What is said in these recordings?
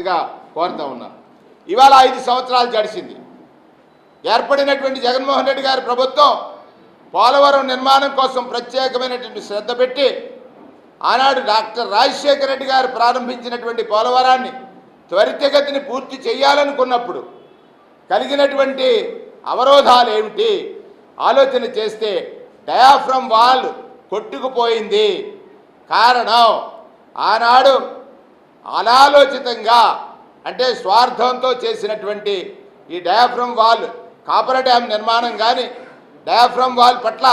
చేయాల్సిందిగా కోరుతా ఉన్నాను ఇవాళ ఐదు సంవత్సరాలు గడిచింది. ఏర్పడినటువంటి జగన్మోహన్ రెడ్డి గారి ప్రభుత్వం పోలవరం నిర్మాణం కోసం ప్రత్యేకమైనటువంటి శ్రద్ధ పెట్టి ఆనాడు డాక్టర్ రాజశేఖర రెడ్డి గారు ప్రారంభించినటువంటి పోలవరాన్ని త్వరితగతిని పూర్తి చేయాలనుకున్నప్పుడు కలిగినటువంటి అవరోధాలు ఏమిటి? ఆలోచన చేస్తే డయాఫ్రమ్ వాల్ కొట్టుకుపోయింది. కారణం ఆనాడు అనాలోచితంగా అంటే స్వార్థంతో చేసినటువంటి ఈ డయాఫ్రమ్ వాల్ కాపర్ డ్యామ్ నిర్మాణం కానీ డయాఫ్రమ్ వాల్ పట్ల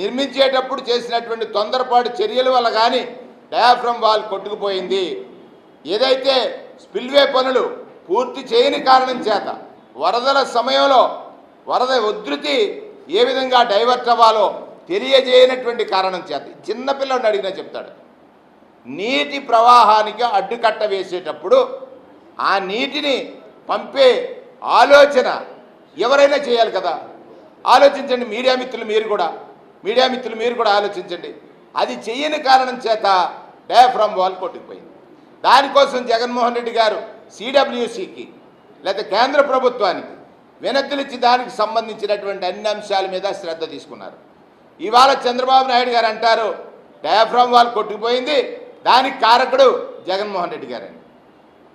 నిర్మించేటప్పుడు చేసినటువంటి తొందరపాటు చర్యల వల్ల కానీ డయాఫ్రమ్ వాల్ కొట్టుకుపోయింది. ఏదైతే స్పిల్వే పనులు పూర్తి చేయని కారణం చేత వరదల సమయంలో వరద ఉధృతి ఏ విధంగా డైవర్ట్ అవ్వాలో తెలియజేయనటువంటి కారణం చేత చిన్నపిల్లడిని అడిగినా చెప్తాడు. నీటి ప్రవాహానికి అడ్డుకట్ట వేసేటప్పుడు ఆ నీటిని పంపే ఆలోచన ఎవరైనా చేయాలి కదా. ఆలోచించండి మీడియా మిత్రులు మీరు కూడా. మీడియా మిత్రులు మీరు కూడా ఆలోచించండి. అది చేయని కారణం చేత డయాఫ్రామ్ వాల్ కొట్టుకుపోయింది. దానికోసం జగన్మోహన్ రెడ్డి గారు సిడబ్ల్యూసికి లేదా కేంద్ర ప్రభుత్వానికి వినతులిచ్చి దానికి సంబంధించినటువంటి అన్ని అంశాల మీద శ్రద్ధ తీసుకున్నారు. ఇవాళ చంద్రబాబు నాయుడు గారు అంటారు డయాఫ్రామ్ వాల్ కొట్టుకుపోయింది దానికి కారకుడు జగన్మోహన్ రెడ్డి గారని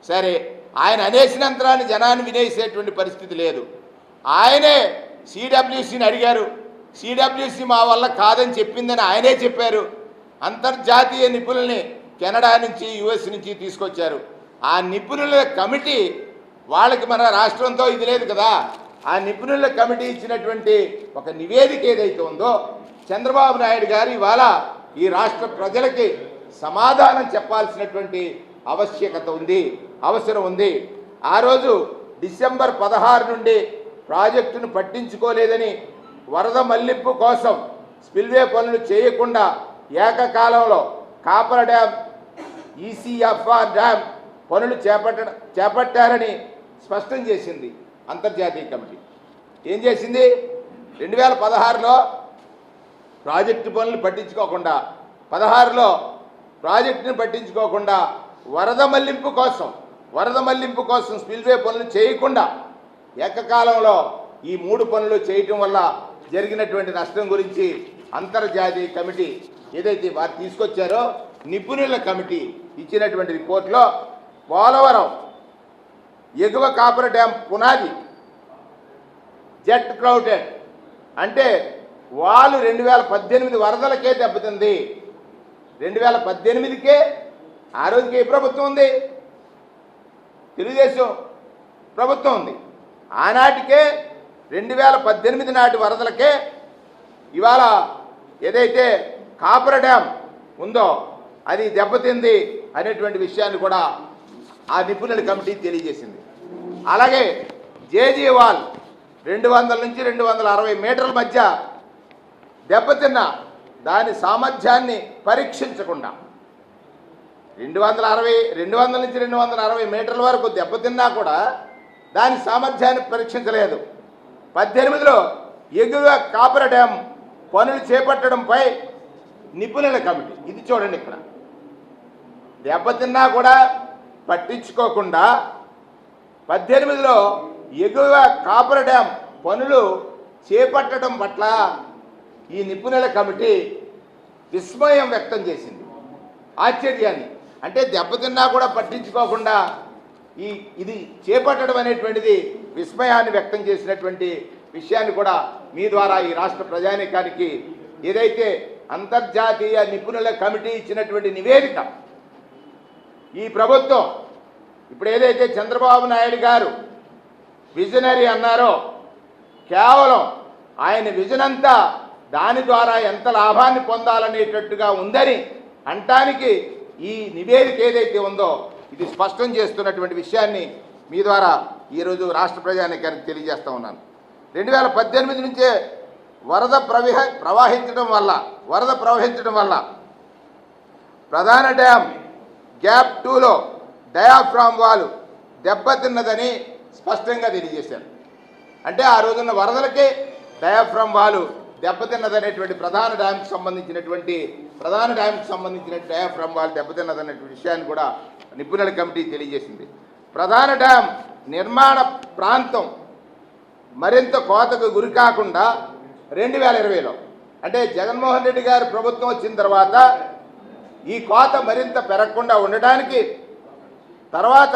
సరే ఆయన అనేసినంతరాన్ని జనాన్ని వినేసేటువంటి పరిస్థితి లేదు. ఆయనే సిడబ్ల్యూసిని అడిగారు. సిడబ్ల్యూసి మా వల్ల కాదని చెప్పిందని ఆయనే చెప్పారు. అంతర్జాతీయ నిపుణుల్ని కెనడా నుంచి యుఎస్ నుంచి తీసుకొచ్చారు. ఆ నిపుణుల కమిటీ వాళ్ళకి మన రాష్ట్రంతో ఇది లేదు కదా. ఆ నిపుణుల కమిటీ ఇచ్చినటువంటి ఒక నివేదిక ఏదైతే ఉందో చంద్రబాబు నాయుడు గారు ఇవాళ ఈ రాష్ట్ర ప్రజలకి సమాధానం చెప్పాల్సినటువంటి ఆవశ్యకత ఉంది అవసరం ఉంది. ఆ రోజు డిసెంబర్ పదహారు నుండి ప్రాజెక్టును పట్టించుకోలేదని వరద మళ్ళింపు కోసం స్పిల్వే పనులు చేయకుండా ఏకకాలంలో కాపర డ్యామ్ ఈసీఎఫ్ఆర్ డ్యామ్ పనులు చేపట్ట చేపట్టారని స్పష్టం చేసింది అంతర్జాతీయ కమిటీ. ఏం చేసింది? రెండు వేల పదహారులో ప్రాజెక్టు పనులు పట్టించుకోకుండా పదహారులో ప్రాజెక్టుని పట్టించుకోకుండా వరద మళ్ళింపు కోసం వరద మళ్ళింపు కోసం స్పిల్వే పనులు చేయకుండా ఏకకాలంలో ఈ మూడు పనులు చేయటం వల్ల జరిగినటువంటి నష్టం గురించి అంతర్జాతీయ కమిటీ ఏదైతే వారు తీసుకొచ్చారో నిపుణుల కమిటీ ఇచ్చినటువంటి రిపోర్ట్లో పోలవరం ఎగువ కాపుర డ్యామ్ పునాది జెట్ క్లౌటెడ్ అంటే వాళ్ళు రెండు వేల పద్దెనిమిది వరదలకే దెబ్బతింది. రెండు వేల పద్దెనిమిదికే ఆ రోజుకి ఏ ప్రభుత్వం ఉంది. తెలుగుదేశం ప్రభుత్వం ఉంది. ఆనాటికే రెండు వేల పద్దెనిమిది నాటి వరదలకే ఇవాళ ఏదైతే కాపర డ్యామ్ ఉందో అది దెబ్బతింది అనేటువంటి విషయాన్ని కూడా ఆ నిపుణుల కమిటీ తెలియజేసింది. అలాగే జేజీవాల్ రెండు వందల నుంచి రెండు వందల అరవై మీటర్ల మధ్య దెబ్బతిన్న దాని సామర్థ్యాన్ని పరీక్షించకుండా రెండు వందల అరవై రెండు వందల నుంచి రెండు వందల అరవై మీటర్ల వరకు దెబ్బతిన్నా కూడా దాని సామర్థ్యాన్ని పరీక్షించలేదు. పద్దెనిమిదిలో ఎగువ కాపర డ్యామ్ పనులు చేపట్టడంపై నిపుణుల కమిటీ ఇది చూడండి ఇక్కడ. దెబ్బతిన్నా కూడా పట్టించుకోకుండా పద్దెనిమిదిలో ఎగువ కాపర డ్యామ్ పనులు చేపట్టడం పట్ల ఈ నిపుణుల కమిటీ విస్మయం వ్యక్తం చేసింది. ఆశ్చర్యాన్ని. అంటే దెబ్బతిన్నా కూడా పట్టించుకోకుండా ఈ ఇది చేపట్టడం అనేటువంటిది విస్మయాన్ని వ్యక్తం చేసినటువంటి విషయాన్ని కూడా మీ ద్వారా ఈ రాష్ట్ర ప్రజానీకానికి ఏదైతే అంతర్జాతీయ నిపుణుల కమిటీ ఇచ్చినటువంటి నివేదిక ఈ ప్రభుత్వం ఇప్పుడు ఏదైతే చంద్రబాబు నాయుడు గారు విజనరీ అన్నారో కేవలం ఆయన విజన్ అంతా దాని ద్వారా ఎంత లాభాన్ని పొందాలనేటట్టుగా ఉందని అంటానికి ఈ నివేదిక ఏదైతే ఉందో ఇది స్పష్టం చేస్తున్నటువంటి విషయాన్ని మీ ద్వారా ఈరోజు రాష్ట్ర ప్రజానికానికి తెలియజేస్తూ ఉన్నాను. రెండు వేల పద్దెనిమిది నుంచే వరద ప్రవిహ ప్రవహించడం వల్ల వరద ప్రవహించడం వల్ల ప్రధాన డ్యామ్ గ్యాప్ టూలో డయాఫ్రామ్ వాల్ దెబ్బతిన్నదని స్పష్టంగా తెలియజేశారు. అంటే ఆ రోజున్న వరదలకే డయాఫ్రామ్ వాలు దెబ్బతిన్నదనేటువంటి ప్రధాన డ్యామ్కి సంబంధించినటువంటి ప్రధాన డ్యామ్కి సంబంధించిన డయాఫ్రమ్ వాళ్ళు దెబ్బతిన్నదనేటువంటి విషయాన్ని కూడా నిపుణుల కమిటీ తెలియజేసింది. ప్రధాన డ్యాం నిర్మాణ ప్రాంతం మరింత కోతకు గురి కాకుండా రెండు వేల ఇరవైలో అంటే జగన్మోహన్ రెడ్డి గారి ప్రభుత్వం వచ్చిన తర్వాత ఈ కోత మరింత పెరగకుండా ఉండడానికి తర్వాత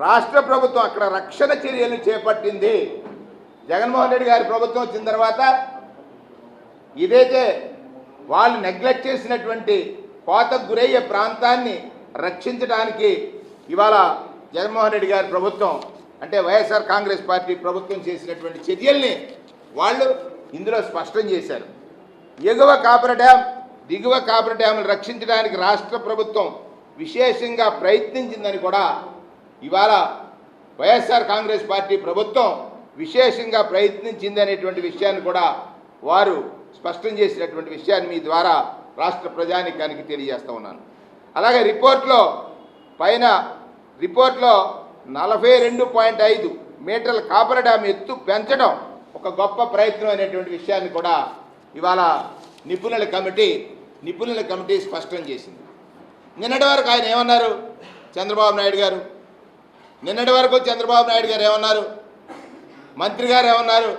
రాష్ట్ర ప్రభుత్వం అక్కడ రక్షణ చర్యలు చేపట్టింది జగన్మోహన్ రెడ్డి గారి ప్రభుత్వం వచ్చిన తర్వాత ఇదైతే వాళ్ళు నెగ్లెక్ట్ చేసినటువంటి కోతకు గురయ్యే ప్రాంతాన్ని రక్షించడానికి ఇవాళ జగన్మోహన్ రెడ్డి గారి ప్రభుత్వం అంటే వైఎస్ఆర్ కాంగ్రెస్ పార్టీ ప్రభుత్వం చేసినటువంటి చర్యల్ని వాళ్ళు ఇందులో స్పష్టం చేశారు. ఎగువ కాపర డ్యాం దిగువ కాపర డ్యాములు రక్షించడానికి రాష్ట్ర ప్రభుత్వం విశేషంగా ప్రయత్నించిందని కూడా ఇవాళ వైఎస్ఆర్ కాంగ్రెస్ పార్టీ ప్రభుత్వం విశేషంగా ప్రయత్నించింది అనేటువంటి విషయాన్ని కూడా వారు స్పష్టం చేసినటువంటి విషయాన్ని మీ ద్వారా రాష్ట్ర ప్రజానికానికి తెలియజేస్తూ ఉన్నాను. అలాగే రిపోర్ట్లో పైన రిపోర్ట్లో నలభై రెండు పాయింట్ ఐదు మీటర్ల కాపర్ డ్యామ్ ఎత్తు పెంచడం ఒక గొప్ప ప్రయత్నం అనేటువంటి విషయాన్ని కూడా ఇవాళ నిపుణుల కమిటీ నిపుణుల కమిటీ స్పష్టం చేసింది. నిన్నటి వరకు ఆయన ఏమన్నారు? చంద్రబాబు నాయుడు గారు. నిన్నటి వరకు చంద్రబాబు నాయుడు గారు ఏమన్నారు? మంత్రి గారు ఏమన్నారు?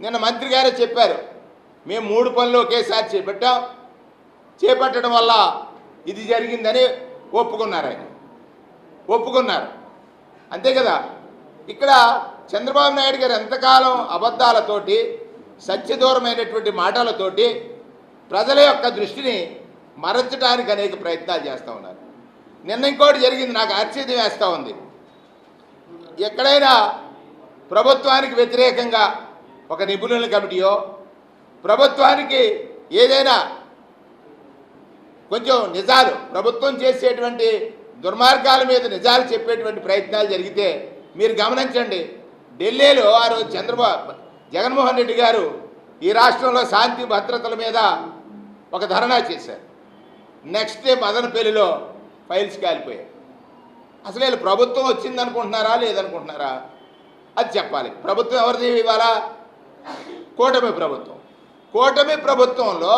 నిన్న మంత్రి గారే చెప్పారు. మేము మూడు పనులు ఒకేసారి చేపట్టాం. చేపట్టడం వల్ల ఇది జరిగిందని ఒప్పుకున్నారు ఆయన. ఒప్పుకున్నారు. అంతే కదా? ఇక్కడ చంద్రబాబు నాయుడు గారు ఎంతకాలం అబద్ధాలతోటి సత్యదూరమైనటువంటి మాటలతోటి ప్రజల యొక్క దృష్టిని మరల్చడానికి అనేక ప్రయత్నాలు చేస్తూ ఉన్నారు. నిన్న ఇంకోటి జరిగింది నాకు ఆశ్చర్యం వేస్తూ ఉంది. ఎక్కడైనా ప్రభుత్వానికి వ్యతిరేకంగా ఒక నిపుణుల కమిటీయో ప్రభుత్వానికి ఏదైనా కొంచెం నిజాలు ప్రభుత్వం చేసేటువంటి దుర్మార్గాల మీద నిజాలు చెప్పేటువంటి ప్రయత్నాలు జరిగితే మీరు గమనించండి. ఢిల్లీలో ఆ రోజు చంద్రబాబు జగన్మోహన్ రెడ్డి గారు ఈ రాష్ట్రంలో శాంతి భద్రతల మీద ఒక ధర్నా చేశారు. నెక్స్ట్ డే మదనపల్లిలో ఫైల్స్ కాలిపోయాయి. అసలు వీళ్ళు ప్రభుత్వం వచ్చింది అనుకుంటున్నారా లేదనుకుంటున్నారా? అది చెప్పాలి. ప్రభుత్వం ఎవరిది ఇవాళ కూటమి ప్రభుత్వం. కూటమి ప్రభుత్వంలో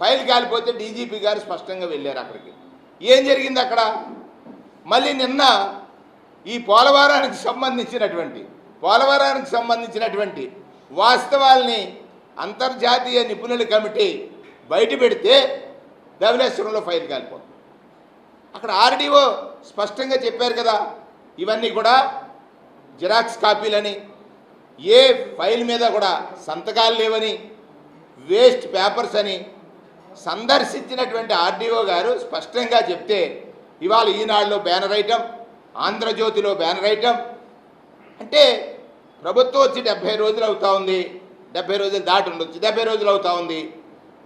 ఫైల్ కాలిపోతే డీజీపీ గారు స్పష్టంగా వెళ్ళారు అక్కడికి. ఏం జరిగింది అక్కడ? మళ్ళీ నిన్న ఈ పోలవరానికి సంబంధించినటువంటి పోలవరానికి సంబంధించినటువంటి వాస్తవాల్ని అంతర్జాతీయ నిపుణుల కమిటీ బయట పెడితే ఫైల్ కాలిపోతుంది. అక్కడ ఆర్డీఓ స్పష్టంగా చెప్పారు కదా ఇవన్నీ కూడా జిరాక్స్ కాపీలని ఏ ఫైల్ మీద కూడా సంతకాలు లేవని వేస్ట్ పేపర్స్ అని సందర్శించినటువంటి ఆర్డీఓ గారు స్పష్టంగా చెప్తే ఇవాళ ఈనాడులో బ్యానర్ ఐటమ్ ఆంధ్రజ్యోతిలో బ్యానర్ ఐటమ్. అంటే ప్రభుత్వం వచ్చి డెబ్బై రోజులు అవుతా ఉంది డెబ్బై రోజులు దాటి ఉండొచ్చు డెబ్బై రోజులు అవుతా ఉంది.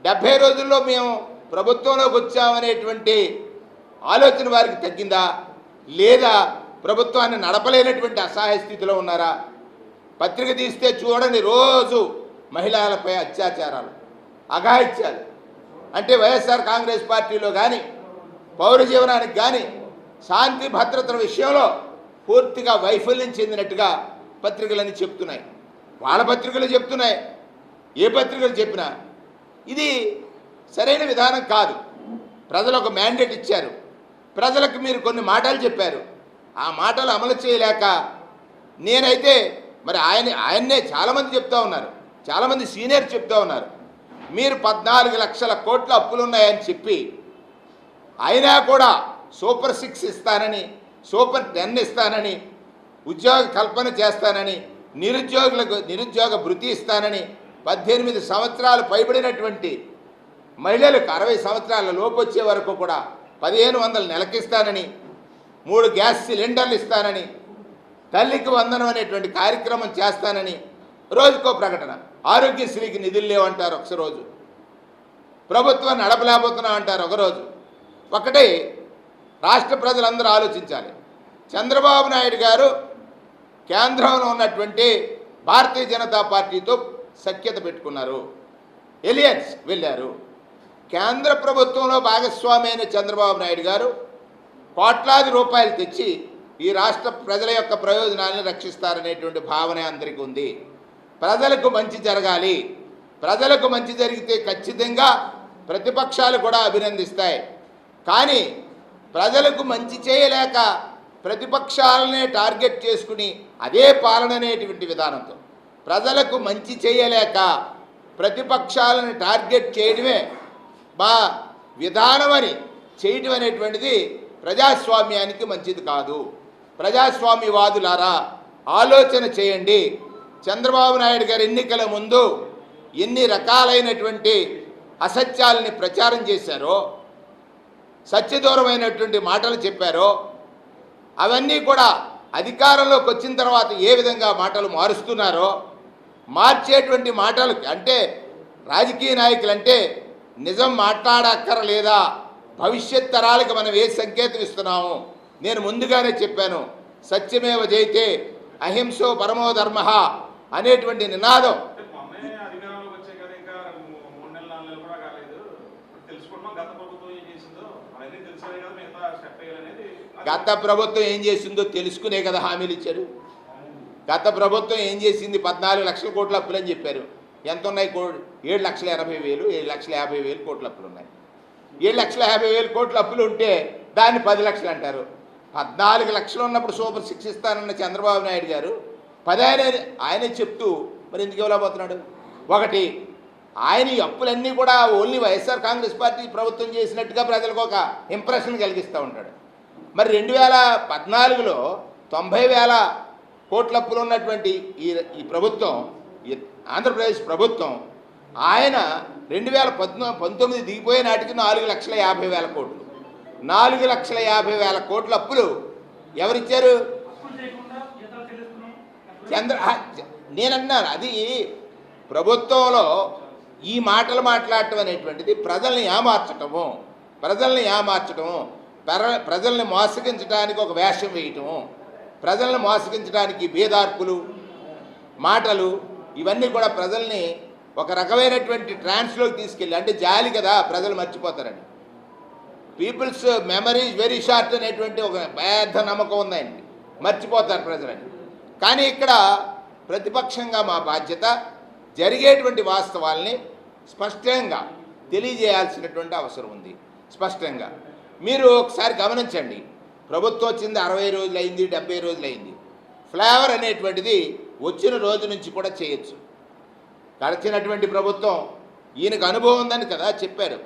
డెబ్బై రోజుల్లో మేము ప్రభుత్వంలోకి వచ్చామనేటువంటి ఆలోచన వారికి తగ్గిందా? లేదా ప్రభుత్వాన్ని నడపలేనటువంటి అసహాయ స్థితిలో ఉన్నారా? పత్రిక తీస్తే చూడండి రోజు మహిళలపై అత్యాచారాలు అఘాయిత్యాలు. అంటే వైఎస్ఆర్ కాంగ్రెస్ పార్టీలో కానీ పౌర జీవనానికి కానీ శాంతి భద్రతల విషయంలో పూర్తిగా వైఫల్యం చెందినట్టుగా పత్రికలన్నీ చెప్తున్నాయి. వాళ్ళ పత్రికలు చెప్తున్నాయి. ఏ పత్రికలు చెప్పినా ఇది సరైన విధానం కాదు. ప్రజలు ఒక మ్యాండేట్ ఇచ్చారు. ప్రజలకు మీరు కొన్ని మాటలు చెప్పారు. ఆ మాటలు అమలు చేయలేక నేనైతే మరి ఆయన ఆయన్నే చాలామంది చెప్తా ఉన్నారు. చాలామంది సీనియర్ చెప్తా ఉన్నారు. మీరు పద్నాలుగు లక్షల కోట్ల అప్పులు ఉన్నాయని చెప్పి అయినా కూడా సూపర్ సిక్స్ ఇస్తానని సూపర్ టెన్ ఇస్తానని ఉద్యోగ కల్పన చేస్తానని నిరుద్యోగులకు నిరుద్యోగ భృతి ఇస్తానని పద్దెనిమిది సంవత్సరాలు పైబడినటువంటి మహిళలకు అరవై సంవత్సరాల లోపు వచ్చే వరకు కూడా పదిహేను వందలు నెలకిస్తానని మూడు గ్యాస్ సిలిండర్లు ఇస్తానని తల్లికి వందనం అనేటువంటి కార్యక్రమం చేస్తానని రోజుకో ప్రకటన. ఆరోగ్యశ్రీకి నిధులు లేవంటారు ఒకసారి రోజు. ప్రభుత్వం నడపలేకపోతున్నాం అంటారు ఒకరోజు. ఒకటి రాష్ట్ర ప్రజలందరూ ఆలోచించాలి. చంద్రబాబు నాయుడు గారు కేంద్రంలో ఉన్నటువంటి భారతీయ జనతా పార్టీతో సఖ్యత పెట్టుకున్నారు. ఎలియన్స్ వెళ్ళారు. కేంద్ర ప్రభుత్వంలో భాగస్వామి అయిన చంద్రబాబు నాయుడు గారు కోట్లాది రూపాయలు తెచ్చి ఈ రాష్ట్ర ప్రజల యొక్క ప్రయోజనాలను రక్షిస్తారనేటువంటి భావన అందరికీ ఉంది. ప్రజలకు మంచి జరగాలి. ప్రజలకు మంచి జరిగితే ఖచ్చితంగా ప్రతిపక్షాలు కూడా అభినందిస్తాయి. కానీ ప్రజలకు మంచి చేయలేక ప్రతిపక్షాలనే టార్గెట్ చేసుకుని అదే పాలన అనేటువంటి విధానంతో ప్రజలకు మంచి చేయలేక ప్రతిపక్షాలను టార్గెట్ చేయడమే మా విధానం అని చేయటం అనేటువంటిది ప్రజాస్వామ్యానికి మంచిది కాదు. ప్రజాస్వామ్యవాదులారా ఆలోచన చేయండి. చంద్రబాబు నాయుడు గారు ఎన్నికల ముందు ఎన్ని రకాలైనటువంటి అసత్యాలని ప్రచారం చేశారో సత్యదూరమైనటువంటి మాటలు చెప్పారో అవన్నీ కూడా అధికారంలోకి వచ్చిన తర్వాత ఏ విధంగా మాటలు మారుస్తున్నారో మార్చేటువంటి మాటలు అంటే రాజకీయ నాయకులు అంటే నిజం మాట్లాడక్కర్లేదా భవిష్యత్ తరాలకు మనం ఏ సంకేతం ఇస్తున్నాము? నేను ముందుగానే చెప్పాను సత్యమేవ జైతే అహింసో పరమో ధర్మ అనేటువంటి నినాదం. గత ప్రభుత్వం ఏం చేసిందో. తెలుసుకునే కదా హామీలు ఇచ్చారు. గత ప్రభుత్వం ఏం చేసింది? పద్నాలుగు లక్షల కోట్ల అప్పులని చెప్పారు. ఎంత ఉన్నాయి కో ఏడు లక్షల ఎనభై వేలు ఏడు లక్షల యాభై వేలు కోట్ల అప్పులు ఉన్నాయి. ఏడు లక్షల యాభై వేలు కోట్ల అప్పులు ఉంటే దాన్ని పది లక్షలు అంటారు. పద్నాలుగు లక్షలు ఉన్నప్పుడు సూపర్ సిక్స్ ఇస్తానన్న చంద్రబాబు నాయుడు గారు పది ఆయన ఆయనే చెప్తూ మరి ఎందుకు ఇవ్వలేకపోతున్నాడు? ఒకటి ఆయన ఈ అప్పులన్నీ కూడా ఓన్లీ వైఎస్ఆర్ కాంగ్రెస్ పార్టీ ప్రభుత్వం చేసినట్టుగా ప్రజలకు ఒక ఇంప్రెషన్ కలిగిస్తూ ఉంటాడు. మరి రెండు వేల పద్నాలుగులో తొంభై వేల కోట్ల అప్పులు ఉన్నటువంటి ఈ ఈ ప్రభుత్వం ఆంధ్రప్రదేశ్ ప్రభుత్వం ఆయన రెండు వేల పద్నా పంతొమ్మిది దిగిపోయే నాటికి నాలుగు లక్షల యాభై వేల కోట్లు. నాలుగు లక్షల యాభై వేల కోట్ల అప్పులు ఎవరిచ్చారు? చంద్ర నేనన్నాను అది ప్రభుత్వంలో ఈ మాటలు మాట్లాడటం అనేటువంటిది ప్రజల్ని ఏమార్చటము ప్రజల్ని ఏమార్చటము ప్ర ప్రజల్ని మోసగించడానికి ఒక వేషం వేయటము ప్రజల్ని మోసగించడానికి భేదార్పులు మాటలు ఇవన్నీ కూడా ప్రజల్ని ఒక రకమైనటువంటి ట్రాన్స్లోకి తీసుకెళ్ళి అంటే జాలి కదా ప్రజలు మర్చిపోతారండి పీపుల్స్ మెమరీ వెరీ షార్ట్ అనేటువంటి ఒక పెద్ద నమ్మకం ఉందండి. మర్చిపోతారు ప్రజలండి కానీ ఇక్కడ ప్రతిపక్షంగా మా బాధ్యత జరిగేటువంటి వాస్తవాల్ని స్పష్టంగా తెలియజేయాల్సినటువంటి అవసరం ఉంది. స్పష్టంగా. మీరు ఒకసారి గమనించండి. ప్రభుత్వం వచ్చింది అరవై రోజులు అయింది డెబ్బై రోజులు అయింది ఫ్లేవర్ అనేటువంటిది వచ్చిన రోజు నుంచి కూడా చేయొచ్చు. గడిచినటువంటి ప్రభుత్వం ఈయనకు అనుభవం ఉందని కదా చెప్పారు.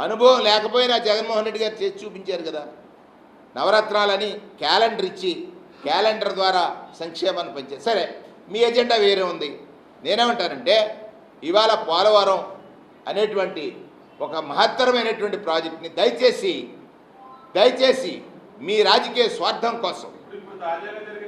అనుభవం లేకపోయినా జగన్మోహన్ రెడ్డి గారు చేసి చూపించారు కదా. నవరత్నాలని క్యాలెండర్ ఇచ్చి క్యాలెండర్ ద్వారా సంక్షేమాన్ని పెంచారు సరే మీ ఎజెండా వేరే ఉంది. నేనేమంటానంటే ఇవాళ పోలవరం అనేటువంటి ఒక మహత్తరమైనటువంటి ప్రాజెక్ట్ని దయచేసి దయచేసి మీ రాజకీయ స్వార్థం కోసం. ఇప్పుడు ఇప్పుడు తాజాగా జరిగే